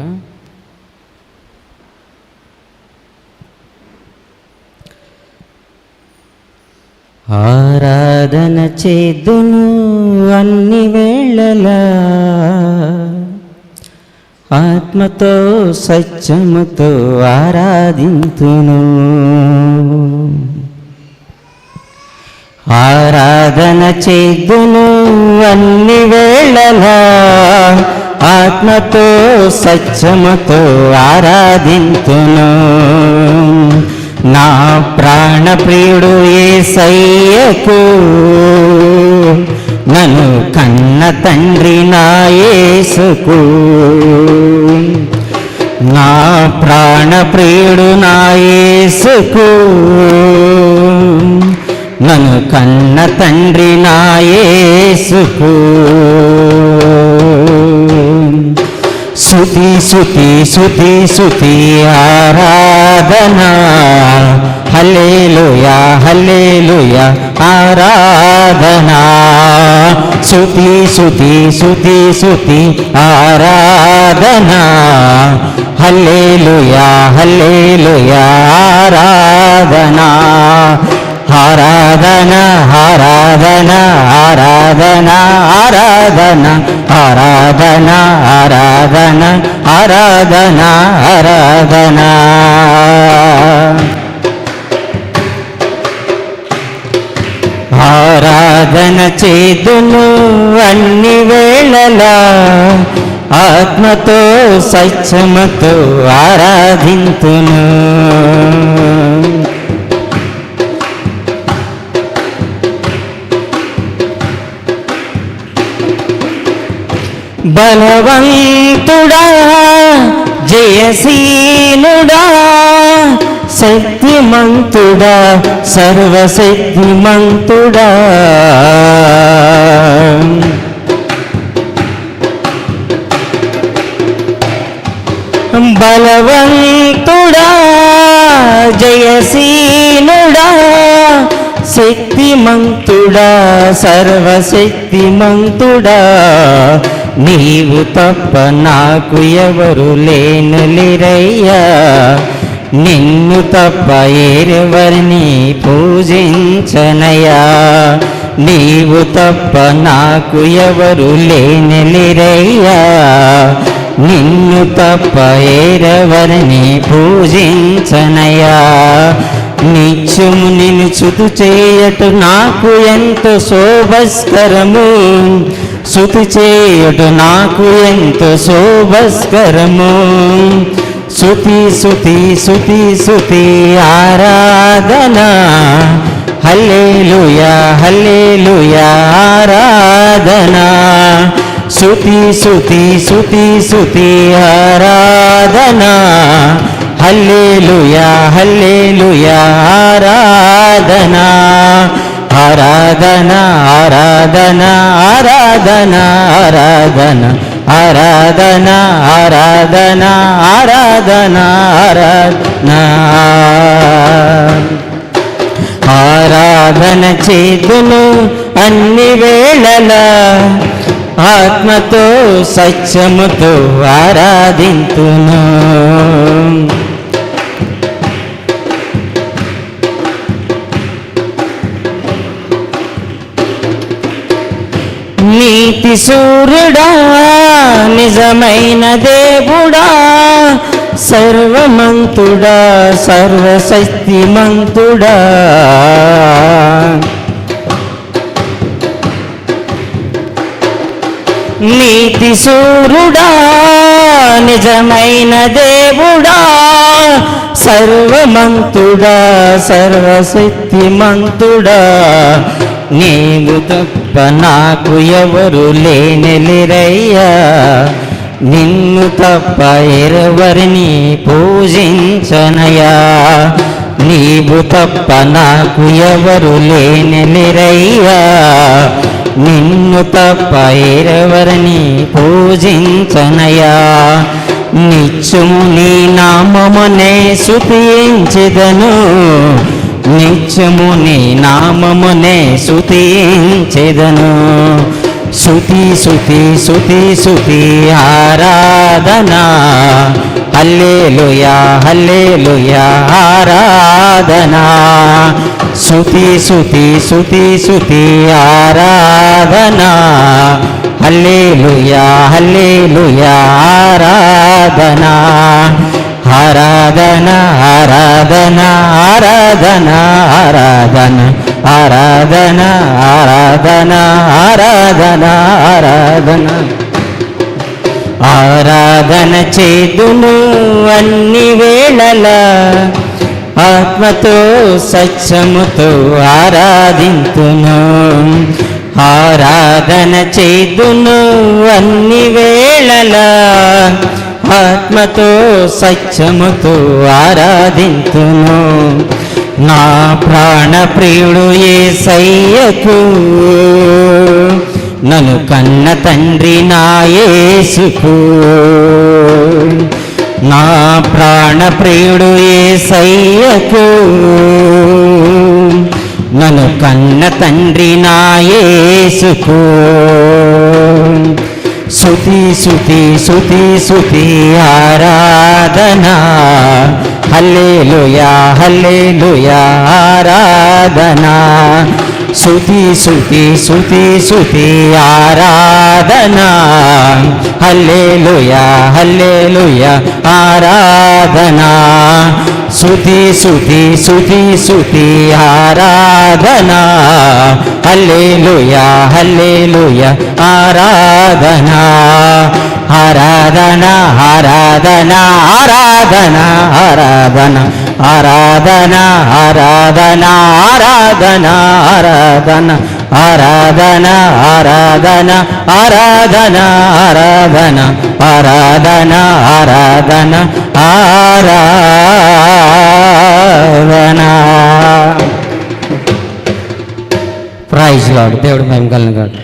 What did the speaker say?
గాక ఆరాధన చేదును అన్ని వేళలా. ఆత్మతో సత్యముతో ఆరాధింతును. ఆరాధన చేదును అన్ని వేళలా. ఆత్మతో సత్యముతో ఆరాధింతును. నా ప్రాణప్రియుడు ఏ సయ్యకు నన్ను కన్న తండ్రి నా యేసుకు. నా ప్రాణప్రియుడు నా యేసుకు. నన్ను కన్న తండ్రి నా యేసుకు. శృతి శృతి శృతి శృతి ఆరాధన. హల్లేలుయా హల్లేలుయా ఆరాధన. శృతి శృతి శృతి శృతి ఆరాధన. హల్లేలుయా హల్లేలుయా ఆరాధన. ఆరాధన ఆరాధన ఆరాధన ఆరాధన ఆరాధన ఆరాధన ఆరాధన ఆరాధన. ఆరాధన చేతులు అన్ని వేళలా ఆత్మతో సత్యమతో ఆరాధింతును. బలవంతుడా జయశీలుడా శక్తిమంతుడా సర్వశక్తిమంతుడా. బలవంతుడా జయశీలుడా శక్తిమంతుడా సర్వశక్తిమంతుడా. నీవు తప్ప నాకు ఎవరు లేనులిరయ్యా. నిన్ను తప్ప ఏరెవరిని పూజించనయా నీవు తప్ప నాకు ఎవరు లేనులిరయ్యా. నిన్ను తప్ప ఏరెవరిని పూజించనయా నిత్యము నిన్ను చుతు చేయటు నాకు ఎంత శోభస్కరము. శృతి చేయటు నాకు ఎంత శోభస్కరము. శుతి శుతి శుతి శుతి ఆరాధన. హల్లేలుయా హల్లేలుయా ఆరాధన. శుతి శుతి శుతి శుతి ఆరాధన. హల్లేలుయా హల్లేలుయా ఆరాధనా ఆరాధన ఆరాధన ఆరాధన ఆరాధన ఆరాధన ఆరాధన ఆరాధన ఆరాధన. ఆరాధన చేతును అన్ని వేళల ఆత్మతో సత్యముతో ఆరాధింతును. నీతి సూర్యుడా నిజమైన దేవుడా సర్వమంతుడా సర్వశక్తిమంతుడా. నీతి సూర్యుడా నిజమైన దేవుడా సర్వమంతుడా సర్వశక్తిమంతుడా. నీవు తప్ప నాకు ఎవరు లేనెలిరయ్యా. నిన్ను తప్ప ఎరవరిని పూజించనయా నీవు తప్ప నాకు ఎవరు లేనెలిరయ్యా. నిన్ను తప్ప ఎరవరిని పూజించనయా నిత్యము నీ నామమునే సుపించదను నిత్యము నీ నామమునే శుతించెదను. శృతి శృతి శృతి శృతి ఆరాధనా. హల్లేలుయా హల్లేలుయా ఆరాధనా. శృతి శృతి శృతి శృతి ఆరాధనా. హల్లేలుయా హల్లేలుయా ఆరాధనా. ఆరాధన ఆరాధన ఆరాధన ఆరాధన ఆరాధన ఆరాధన ఆరాధన ఆరాధన. ఆరాధన చేదును అన్ని వేళల ఆత్మతో సత్యముతో ఆరాధింతును. ఆరాధన చేదును అన్ని వేళల ఆత్మతో సత్యముతో ఆరాధింతును. నా ప్రాణ ప్రియుడు ఏ సయ్యకు నన్ను కన్న తండ్రి నా యేసుకు. నా ప్రాణ ప్రియుడు ఏ సయ్యకు నన్ను కన్న తండ్రి నా యేసుకు. శృతి శృతి శృతి శృతి ఆరాధనా. హల్లేలుయా హల్లేలుయా ఆరాధనా. శృతి శృతి శృతి శృతి ఆరాధనా. హల్లేలుయా హల్లేలుయా ఆరాధనా. శృతి శృతి శృతి శృతి ఆరాధనా. హల్లేలుయా హల్లేలుయా ఆరాధనా. ఆరాధనా ఆరాధనా ఆరాధనా ఆరాధనా. ఆరాధన ఆరాధన ఆరాధన ఆరాధన ఆరాధన ఆరాధన ఆరాధన ఆరాధన ఆరాధన ఆరాధన ఆరాధన ప్రైజ్ లాడు దేవుడు మేము కలిగాడు